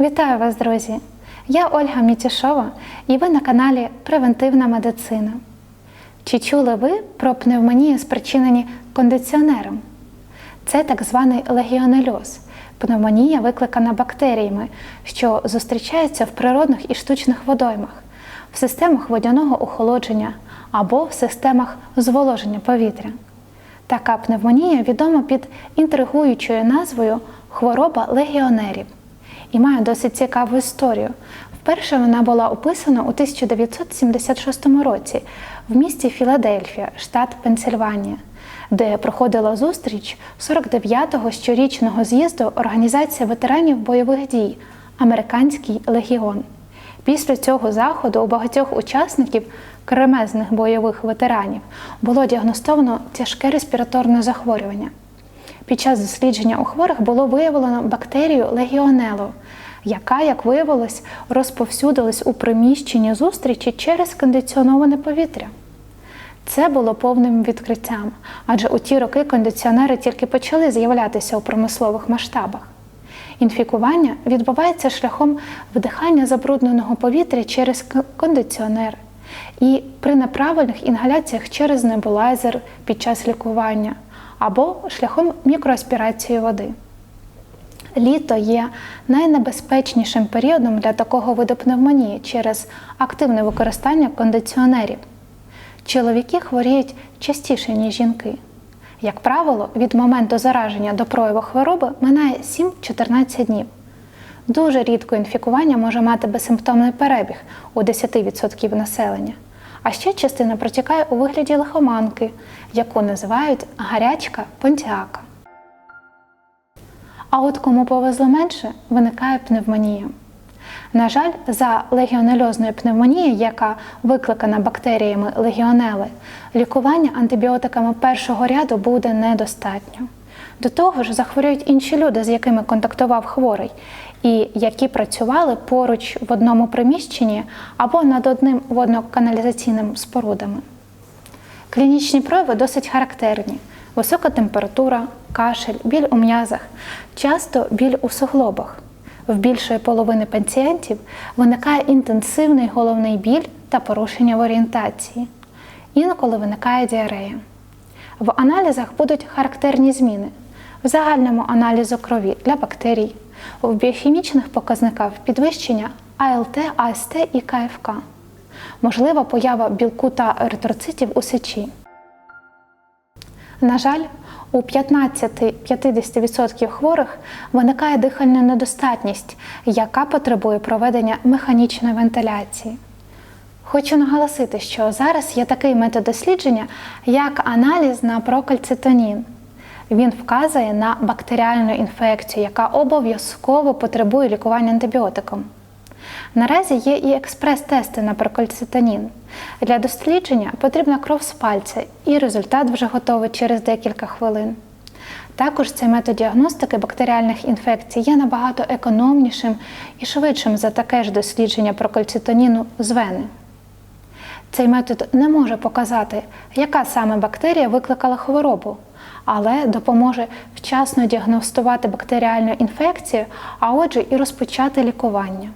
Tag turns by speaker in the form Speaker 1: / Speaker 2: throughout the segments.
Speaker 1: Вітаю вас, друзі! Я Ольга Мітішова і ви на каналі Превентивна медицина. Чи чули ви про пневмонію, спричинені кондиціонером? Це так званий легіонельоз. Пневмонія викликана бактеріями, що зустрічаються в природних і штучних водоймах, в системах водяного охолодження або в системах зволоження повітря. Така пневмонія відома під інтригуючою назвою хвороба легіонерів і має досить цікаву історію. Вперше вона була описана у 1976 році в місті Філадельфія, штат Пенсильванія, де проходила зустріч 49-го щорічного з'їзду Організації ветеранів бойових дій Американський легіон. Після цього заходу у багатьох учасників кремезних бойових ветеранів було діагностовано тяжке респіраторне захворювання. Під час дослідження у хворих було виявлено бактерію легіонелу, яка, як виявилось, розповсюдилась у приміщенні зустрічі через кондиціоноване повітря. Це було повним відкриттям, адже у ті роки кондиціонери тільки почали з'являтися у промислових масштабах. Інфікування відбувається шляхом вдихання забрудненого повітря через кондиціонер і при неправильних інгаляціях через небулайзер під час лікування або шляхом мікроаспірації води. Літо є найнебезпечнішим періодом для такого виду пневмонії через активне використання кондиціонерів. Чоловіки хворіють частіше, ніж жінки. Як правило, від моменту зараження до прояву хвороби минає 7-14 днів. Дуже рідко інфікування може мати безсимптомний перебіг у 10% населення. А ще частина протікає у вигляді лихоманки, яку називають гарячка понтіака. А от кому повезло менше, виникає пневмонія. На жаль, за легіонельозною пневмонією, яка викликана бактеріями легіонели, лікування антибіотиками першого ряду буде недостатньо. До того ж, захворюють інші люди, з якими контактував хворий, і які працювали поруч в одному приміщенні або над одним водно-каналізаційним спорудами. Клінічні прояви досить характерні: висока температура, кашель, біль у м'язах, часто біль у суглобах. В більшої половини пацієнтів виникає інтенсивний головний біль та порушення в орієнтації. Інколи виникає діарея. В аналізах будуть характерні зміни в загальному аналізу крові для бактерій, в біохімічних показниках підвищення АЛТ, АСТ і КФК, можлива поява білку та еритроцитів у сечі. На жаль, у 15-50% хворих виникає дихальна недостатність, яка потребує проведення механічної вентиляції. Хочу наголосити, що зараз є такий метод дослідження, як аналіз на прокальцитонін. Він вказує на бактеріальну інфекцію, яка обов'язково потребує лікування антибіотиком. Наразі є і експрес-тести на прокальцитонін. Для дослідження потрібна кров з пальця, і результат вже готовий через декілька хвилин. Також цей метод діагностики бактеріальних інфекцій є набагато економнішим і швидшим за таке ж дослідження прокальцитоніну з вени. Цей метод не може показати, яка саме бактерія викликала хворобу, але допоможе вчасно діагностувати бактеріальну інфекцію, а отже, і розпочати лікування.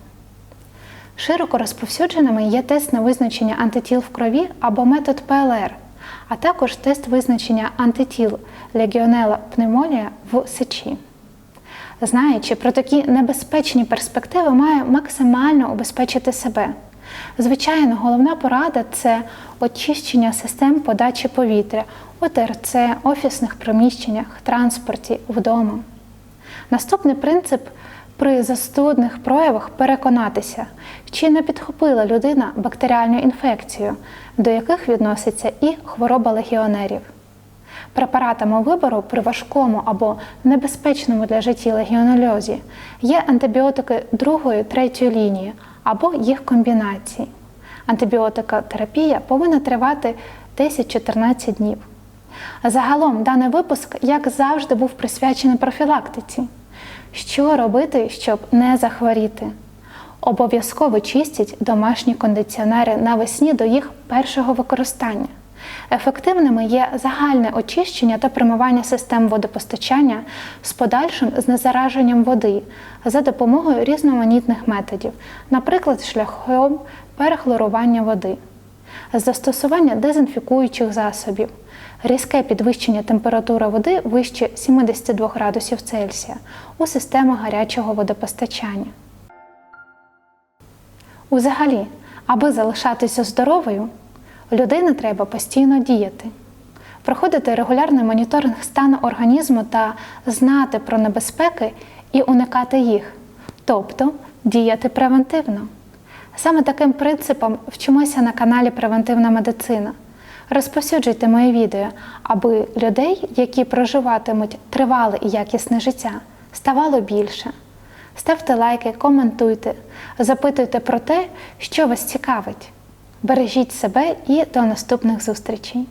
Speaker 1: Широко розповсюдженими є тест на визначення антитіл в крові або метод ПЛР, а також тест визначення антитіл легіонела пневмонія в сечі. Знаючи про такі небезпечні перспективи, має максимально убезпечити себе. Звичайно, головна порада це очищення систем подачі повітря у ТРЦ, офісних приміщеннях, транспорті, вдома. Наступний принцип при застудних проявах переконатися, чи не підхопила людина бактеріальну інфекцію, до яких відноситься і хвороба легіонерів. Препаратами вибору при важкому або небезпечному для житті легіонельозі є антибіотики другої, третьої лінії або їх комбінації. Антибіотикотерапія повинна тривати 10-14 днів. Загалом даний випуск, як завжди, був присвячений профілактиці. Що робити, щоб не захворіти? Обов'язково чистіть домашні кондиціонери навесні до їх першого використання. Ефективними є загальне очищення та промивання систем водопостачання з подальшим знезараженням води за допомогою різноманітних методів, наприклад, шляхом перехлорування води, застосування дезінфікуючих засобів, різке підвищення температури води вище 72 градусів Цельсія у системах гарячого водопостачання. Узагалі, аби залишатися здоровою, людині треба постійно діяти, проходити регулярний моніторинг стану організму та знати про небезпеки і уникати їх, тобто діяти превентивно. Саме таким принципом вчимося на каналі Превентивна медицина. Розповсюджуйте моє відео, аби людей, які проживатимуть тривале і якісне життя, ставало більше. Ставте лайки, коментуйте, запитуйте про те, що вас цікавить. Бережіть себе і до наступних зустрічей!